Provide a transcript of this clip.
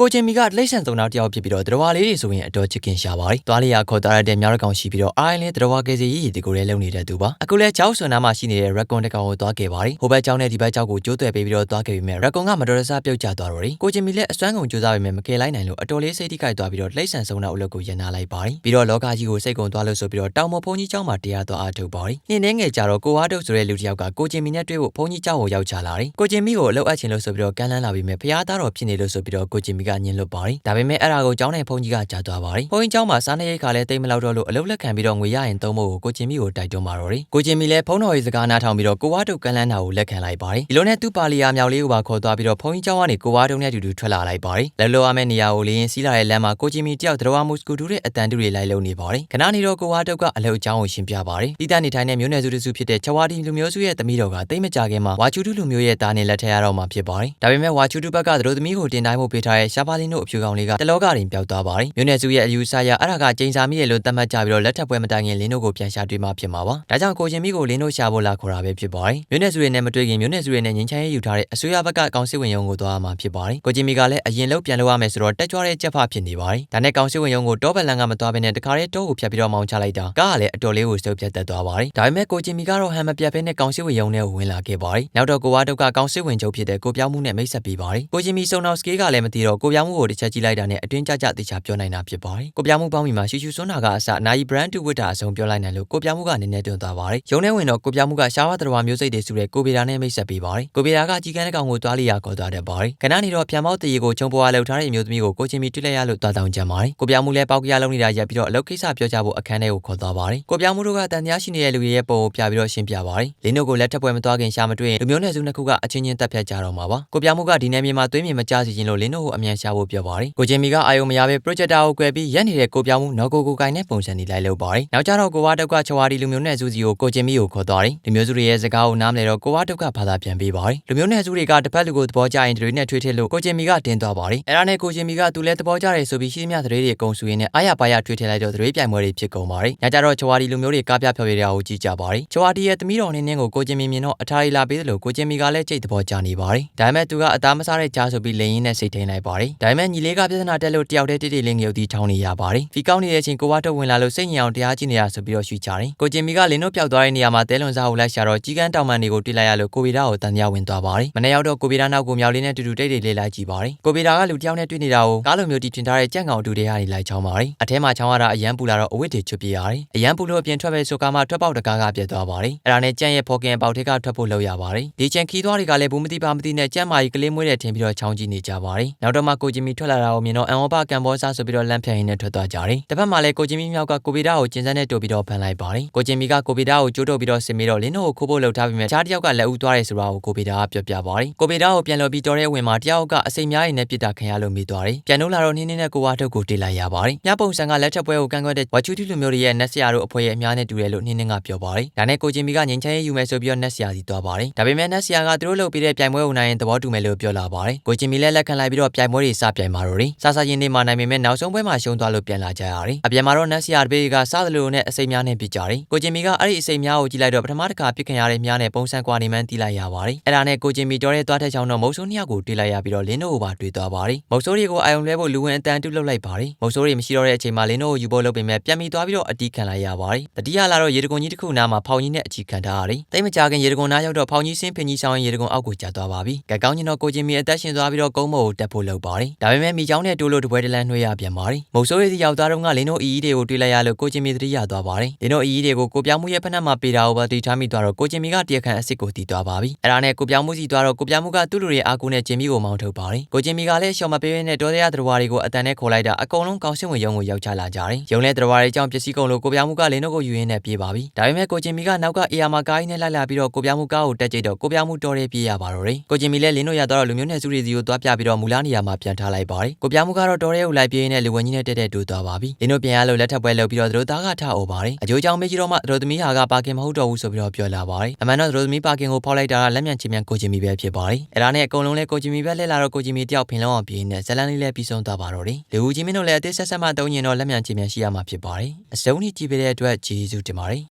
ကိုချင်းမီကလိမ့်ဆန်သုံးနောက်တစ်ယောက်ဖြစ်ပြီးတော့တရဝါလေးတွေဆိုရင်အတော်ချစ်ခင်ရှာပါတယ်။သွားလေးရခေါ်သွားရတဲ့မြောက်ကောင်ရှိပြီးတော့အားရင်တရဝါကစီရည်ရည်ဒီကိုလည်းလုံနေတဲ့သူပါ။အခုလဲကျောက်ဆွန်နာမှာရှိနေတဲ့ရက်ကွန်တကောင်ကိုသွားခဲ့ပါတယ်။ဟိုဘက်ကျောင်းနဲ့ဒီဘက်ကျောင်းကိုကျိုးသွဲပေးပြီးတော့သွားခဲ့ပြီးမြဲရက်ကွန်ကမတော်တဆပြုတ်ကျသွားတော့တယ်။ကိုချင်းမီလည်းအစွမ်းကုန်ကြိုးစားပေမဲ့မကယ်လိုက်နိုင်လို့အတော်လေးစိတ်ထိခိုက်သွားပြီးတော့လိမ့်ဆန်ဆုံးနောက်အလုပ်ကိုရန်နာလိုက်ပါတယ်။ပြီးတော့လောကကြီးကိုစိတ်ကုန်သွားလို့ဆိုပြီးတော့တောင်မဖုန်ကြီးကျောင်းမှာတရားသွားအားထုတ်ပါတယ်။နေ့နေ့ငယ်ကြတော့ကိုဝါတုတ်ဆိုတဲ့လူတစ်ယောက်ကကိုချင်းမီနဲ့တွေ့ဖို့ဖုန်ကြီးကျောင်းကိုရောက်ချလာတယ်။ကိုချင်းမီကိုအလုပ်အပ်ချင်လို့ဆိုပြီးတော့ကမ်းလှမ်းလာပြီးမြဲဖျားသားတော်ဖြစ်နေလို့ဆိုပြီးတော့ကိုချင်းမီကညှင်းလွတ်ပါတယ်။ဒါပေမဲ့အဲ့ဒါကိုကျောင်းနိုင်ဖုန်ကြီးကကြားသွားပါတယ်။ဖုန်ကြီးကျောင်းမှာစားနေရိတ်ကလည်းတိတ်မလောက်တော့လို့အလုပ်လက်ခံပြီးတော့ငွေရရင်သုံးဖို့ကိုကိုချင်းမီကိုတိုက်တွန်းပါတော့တယ်။ကိုချင်းမီလည်းဖုန်းတော်ရေးစကားနားထောင်ပြီးတော့ကိုဝါတုတ်ကမ်းလှမ်းတာကိုလက်ခံလိုက်ပါတယ်။ဒီလိုနဲ့သူ့ပါလီယာမြောက်လေးကိုပါခေါ်သွားပြီးတော့ဖုန်ကြီးကျောင်းကနေကိုဝါတုတ်နဲ့အတူတူထွက်လာလိုက်ပါတယ်။လက်လောရမယ့်နေရာကိုလေးရင်စီးလာတဲ့လမ်းမှာကိုချင်းမီတယောက်တော်ဝါမှုစကူတူတဲ့အတန်တူတွေလိုက်လုံနေပါတယ်။ခဏနေတော့ကိုဝါတုတ်ကအလုပ်အကြောင်းကိုရှင်းပြပါတယ်။တိတနေထိုင်တဲ့မျိုးနယ်စုတစုဖြစ်တဲ့ချဝါတီလူမျိုးစုရဲ့သမီးတော်ကတိတ်မကြခင်မှာဝါချူတူလူမျိုးရဲ့တားနဲ့လက်ထက်ရတော့မှာဖြစ်ပါတယ်။ဒါပေမဲ့ဝါချူတူဘက်ကသူတို့သမီးကိုတင်တိုင်းမှုပေးထားတဲ့ရှားပါလင်းတို့အဖြူကောင်လေးကတလောကရင်ပျောက်သွားပါတယ်။မြို့နယ်စုရဲ့အယူဆရအဲ့ဒါကကျင်းစာမိရဲ့လို့သတ်မှတ်ကြပြီးတော့လက်ထပ်ပွဲမတိုင်ခင်လင်းတို့ကိုပြန်ရှာတွေ့မှဖြစ်မှာပါ။ဒါကြောင့်ကိုချင်းမိကိုလင်းတို့ရှာဖို့လာခေါ်တာပဲဖြစ်ပါတယ်။မြို့နယ်စုရဲ့နဲ့မတွေ့ခင်မြို့နယ်စုရဲ့နဲ့ငင်းချမ်းရေးယူထားတဲ့အစိုးရဘက်ကကောင်စစ်ဝင်ရုံကိုသွားမှာဖြစ်ပါတယ်။ကိုချင်းမိကလည်းအရင်လောက်ပြန်လို့ရမယ်ဆိုတော့တက်ကြွတဲ့ကြက်ဖဖြစ်နေပါတယ်။ဒါနဲ့ကောင်စစ်ဝင်ရုံကိုတောဘလန်ကမသွားဘဲနဲ့တခါတည်းတောကိုဖြတ်ပြီးတော့မောင်းချလိုက်တာကားကလည်းအတော်လေးကိုစုပ်ပြတ်တက်သွားပါတယ်။ဒါပေမဲ့ကိုချင်းမိကတော့ဟန်မပြတ်ဘဲနဲ့ကောင်စစ်ဝင်ရုံနဲ့ဝင်လာခဲ့ပါတယ်။နောက်တော့ကိုဝါတုတ်ကကောင်စစ်ဝင်ချုပ်ဖြစ်တဲ့ကိုပြောင်းမှုနဲ့မိတ်ဆက်ပေးပါတယ်။ကိုချင်းမိစုံနောက်စကေးကလည်းမသိတော့ကိုပြောင်းမှုကိုတစ်ချက်ကြည့်လိုက်တာနဲ့အတွင်းကြကြတေချာပြောနိုင်တာဖြစ်ပါတယ်။ကိုပြောင်းမှုပေါင်းပြီးမှရှူရှူစွန်းနာကအစနိုင် brand တူဝတ်တာအဆုံးပြောလိုက်နိုင်လို့ကိုပြောင်းမှုကနည်းနည်းတွန်းသွားပါတယ်။ရုံထဲဝင်တော့ကိုပြောင်းမှုကရှားဝါတရဝမျိုးစိတ်တွေစုတဲ့ကိုဗီတာနဲ့မိတ်ဆက်ပေးပါတယ်။ကိုဗီတာကကြီးကန်းတဲ့ကောင်ကိုတွားလျာခေါ်သွားတတ်ပါတယ်။ခဏနေတော့ပြန်မောက်တရီကိုချုံပွားလှုပ်ထားတဲ့အမျိုးသမီးကိုကိုချင်းမီတွေ့လိုက်ရလို့တွားတောင်းကြပါတယ်။ကိုပြောင်းမှုလည်းပေါက်ကရလုံးနေတာရပ်ပြီးတော့အလုပ်ကိစ္စပြောကြဖို့အခန်းထဲကိုခေါ်သွားပါတယ်။ကိုပြောင်းမှုတို့ကတန်တရားရှိနေတဲ့လူတွေရဲ့ပုံကိုပြပြီးတော့ရှင်းပြပါတယ်။လင်းတို့ကိုလက်ထပ်ပွဲမသွားခင်ရှာမတွေ့ရင်လူမျိုးနယ်စုနှစ်ခုကအချင်းချင်းတက်ဖြတ်ကြတော့မှာပါ။ကိုပြောင်းမှုကဒီနယ်မြေမှာသွေးမြေမကြစီခြင်းလို့လင်းတို့ကိုအမြန်ရှာဖို့ပြောပါတယ်။ကိုချင်းမီကအာယုံမရပဲ projector ကိုကွယ်ပြီးရက်နေတဲ့ကိုပြောင်းမှုနော်ကိုကိုကိုင်နဲ့ပုံစံနေလိုက်လို့ပါတယ်။နောက်ကြတော့ကိုဝါတုတ်ကချဝါဒီလူမျိုးနယ်စုစီကိုကိုချင်းမီကိုခေါ်သွားတယ်။လူမျိုးစုတွေရဲ့စကားကိုနားမလဲတော့ကိုဝါတုတ်ကဘာသာပြန်ပေးပါတယ်။လူမျိုးနယ်စုတွေကတစ်ဖက်လူကိုသဘောကျရင်တွေနဲ့ထွေးထစ်လို့ကိုချင်းမီကတင်သွားပါတယ်။အဲ့ဒါနဲ့ကိုချင်းမီကသူလည်းသဘောကျတယ်ဆိုပြီးရှိသမျှသတွေတွေအကုန်စုရင်းနဲ့အားရပါရထွေးထစ်လိုက်တော့သတွေပြိုင်ပွဲတွေဖြစ်ကုန်ပါတယ်။ညကြတော့ချဝါဒီလူမျိုးတွေကားပြဖျော်ရတာကိုကြည့်ကြပါတယ်။ချဝါဒီရဲ့သမီးတော်နင်းနင်းကိုကိုချင်းမီမြင်တော့အထာရီလာပေးတယ်လို့ကိုချင်းမီကလည်းကြိတ်သဘောကျနေပါတယ်။ဒါပေမဲ့သူကအသားမစားတဲ့ကြားဆိုပြီးလင်းရင်းနဲ့စိတ်ထိန်လိုက်ပါတယ်။ဒါပေမဲ့ညီလေးကပြဿနာတက်လို့တယောက်တည်းတိတိလေးငြုပ်တီထောင်းနေရပါတယ်။ဖီကောင်းနေတဲ့အချိန်ကိုဝါတော့ဝင်လာလို့စိတ်ညစ်အောင်တရားကြည့်နေရဆိုပြီးတော့ရှူချတယ်။ကိုချင်းမီကလင်းတို့ပျောက်သွားတဲ့နေရာမှာတဲလွန်စားကိုလိုက်ရှာတော့ကြီးကန်းတောင်ပန်တွေကိုတွေ့လိုက်ရလို့ကိုဗီဒါကိုတန်တရားဝင်သွားပါတယ်။မနေ့ရောက်တော့ကိုဗီဒါနောက်ကိုမြောက်လေးနဲ့တူတူတိတ်တိတ်လေးလိုက်ကြည့်ပါတယ်။ကိုဗီဒါကလူတယောက်နဲ့တွေ့နေတာကိုကားလိုမျိုးတီထွင်ထားတဲ့ကြက်ကောင်တူတွေကနေလိုက်ချောင်းပါတယ်။အထဲမှာချောင်းရတာအရန်ပူလာတော့အဝတ်တွေချွတ်ပြရတယ်။အရန်ပူလို့အပြင်ထွက်ပဲဆိုကားမှထွက်ပေါက်တကားကပြတ်သွားပါတယ်။အဲ့ဒါနဲ့ကြက်ရဲ့ဖော်ကင်ပေါက်ထက်ကထွက်ဖို့လုပ်ရပါတယ်။ဒီချန်ခီးသွားတွေကလည်းဘူးမတိပါမတိနဲ့ကြက်မာကြီးကလေးမွေးတဲ့ထင်ပြီးတော့ချောင်းကြည့်နေကြပါတယ်။နောက်တော့မှကိုဂျီမီထွက်လာတာကိုမြင်တော့အန်ဝဘကမ်ဘောဆာဆိုပြီးတော့လမ်းဖြတ်ရင်းနဲ့ထွက်သွားကြတယ်။တစ်ဖက်မှာလည်းကိုဂျီမီမြောက်ကကိုဗီဒါကိုကျင်းစန်းနဲ့တိုးပြီးတော့ဖန်လိုက်ပါတယ်။ကိုဂျီမီကကိုဗီဒါကိုကြိုးတုပ်ပြီးတော့ဆင်ပြီးတော့လင်းတို့ကိုခိုးဖို့လှုပ်ထားပြီးမြချားတယောက်ကလက်ဦးသွားတယ်ဆိုတာကိုကိုဗီဒါကပြောပြပါတယ်။ကိုဗီဒါကိုပြန်လို့ပြီးတော်တဲ့ဝင်မှာတယောက်ကအစိမ်များရင်နဲ့ပြစ်တာခံရလို့မိသွားတယ်။ပြန်လို့လာတော့နင်းနင်းနဲ့ကိုဝါထုတ်ကိုတေးလိုက်ရပါတယ်။ညပုံစံကလက်ထပ်ပွဲကိုကန့်ကွက်တဲ့ဝါချူတီလူမျိုးတွေရဲ့နက်ဆရာတို့အဖွဲရဲ့အများနဲ့တူတယ်လို့နင်းနင်းကပြောပါတယ်။ဒါနဲ့ကိုဂျီမီကငင်ချမ်းရေးယူမယ်ဆိုပြီးတော့နက်ဆရာစီသွားပါတယ်။ဒါပေမဲ့နက်ဆရာကသူတို့လုပ်ပြီးတဲ့ပြိုင်ပွဲကိုနိုင်ရင်သဘောတူမယ်လို့ပြောလာပါတယ်။ကိုဂျီမီလည်းလက်ခံလိုက်ပြီးတော့ပြိုင်ပွဲတွေစပြိုင်ပါတော့တယ်။စစချင်းနေမှာနိုင်ပေမဲ့နောက်ဆုံးပွဲမှာရှုံးသွားလို့ပြန်လာကြရတယ်။အပြန်မှာတော့နက်ဆရာတပည့်ကစားသလိုနဲ့အစိမ်များနဲ့ပြစ်ကြတယ်။ကိုဂျီမီကအဲ့ဒီအစိမ်များကိုကြည့်လိုက်တော့ပထမတစ်ခါပြစ်ခံရတဲ့များနဲ့ပုံစံကွာနေမှန်းသိလိုက်ရပါတယ်။အဲ့ဒါနဲ့ကိုဂျီမီတော်တဲ့သွားတဲ့ချောင်းတော့မုတ်ဆိုးနှစ်ယောက်ကိုတွေ့လိုက်ရပြီးတော့လင်းတို့ကိုပါတွေ့သွားပါတယ်။မုတ်ဆိုးတွေကိုအာယုံလဲဖို့လူဝင်အတန်တူလုပ်လိုက်ပါတယ်။မုတ်ဆိုးတွေမရှိတော့တဲ့အချိန်မှာလင်းတို့ကိုယူဖို့လုပ်ပေမဲ့ပြန်ပြီးသွားပြီးတော့အတီးခံလိုက်ရပါတယ်။တတိယလာတော့ရေတကွန်ကြီးတစ်ခုနားမှာဖောင်ကြီးနဲ့အချီခံထားရတယ်။တိတ်မကြခင်ရေတကွန်နားရောက်တော့ဖောင်ကြီးစင်းဖင်ကြီးဆောင်ရင်ရေတကွန်အောက်ကိုကျသွားပါပြီ။ကဲကောင်းချင်းတော့ကိုဂျီမီအသက်ရှင်သွားပြီးတော့ကုန်းမော်ကိုတက်ဖို့လုပ်ပါတယ်။ဒါပေမဲ့မိချောင်းနဲ့တိုးလို့တပွဲတလန်းနှွှဲရပြန်ပါတယ်။မုတ်ဆိုးရဲ့စီရောက်သားတော့ကလင်းတို့အီအီတွေကိုတွေ့လိုက်ရလို့ကိုဂျီမီသတိရသွားပါတယ်။လင်းတို့အီအီတွေကိုကိုပြောင်းမှုရဲ့ဖက်နှက်မှာပေတာကိုပါတီထားမိသွားတော့ကိုဂျီမီကတရခန်အစ်စ်ကိုတီးသွားပါပြီ။အဲ့ဒါနဲ့ကိုပြောင်းမှုစီသွားတော့ကိုပြောင်းမှုကသူ့လူတွေအားကိုနဲ့ဂျင်မီကိုမောင်းထုတ်ပါတယ်။ကိုဂျင်မီကလည်းရှော်မပေးနဲ့ဒေါ်ရရတရဝါတွေကိုအတန်နဲ့ခေါ်လိုက်တာအကုန်လုံးကောင်းစင်ဝင်ရုံကိုရောက်ချလာကြတယ်။ရုံနဲ့တရဝါတွေကြောင့်ပစ္စည်းကုန်လို့ကိုပြောင်းမှုကလင်းတို့ကိုယူရင်းနဲ့ပြေးပါပြီ။ဒါပေမဲ့ကိုဂျင်မီကနောက်ကအေယာမာကားကြီးနဲ့လိုက်လာပြီးတော့ကိုပြောင်းမှုကားကိုတက်ကြိတ်တော့ကိုပြောင်းမှုတော်ရဲပြေးရပါတော့တယ်။ကိုဂျင်မီလည်းလင်းတို့ရတော့လူမျိုးနယ်စုတွေစီကိုသွားပြပြီးတော့မူလာနေရာမှာပြန်ထားလိုက်ပါတယ်။ကိုပြောင်းမှုကတော့တော်ရဲကိုလိုက်ပြေးရင်းနဲ့လူဝင်ကြီးနဲ့တက်တက်တူသွားပါပြီ။လင်းတို့ပြန်ရလို့လက်ထပ်ပွဲလုပ်ပြီးတော့သူတို့သားကထအော်ပါတယ်။အကျိုးကြောင့်မေးကြည့်တော့မှသူတို့သမီးဟာကပါကင်မဟုတ်တော့ဘူးဆိုပြီးတော့ပြောလာပါတယ်။အမှန်တော့သူတို့သမီးပါကင်ကိုဖောက်လိုက်တာကလက်မြန်ချင်မြန်ကိုဂျင်မီပဲဖြစ်ပါတယ်။အဲ့ဒါနဲ့အကုန်လုံးလဲကိုဂျင်မီပဲလှည့်လာတော့ကိုဂျင်မီတယောက်ဖင်လုံးအောင်ပြေးနေဇလန်လေးလည်းပြီးဆုံးသွားပါတော့တယ်။လူဦးချင်းမင်းတို့လည်းအသေးဆက်ဆက်မှတုံးရင်တော့လက်မြန်ချင်မြန်ရှိရမှာဖြစ်ပါတယ်။အစုံကြီးကြည့်ပေးတဲ့အတွက်ကျေးဇူးတင်ပါတယ်။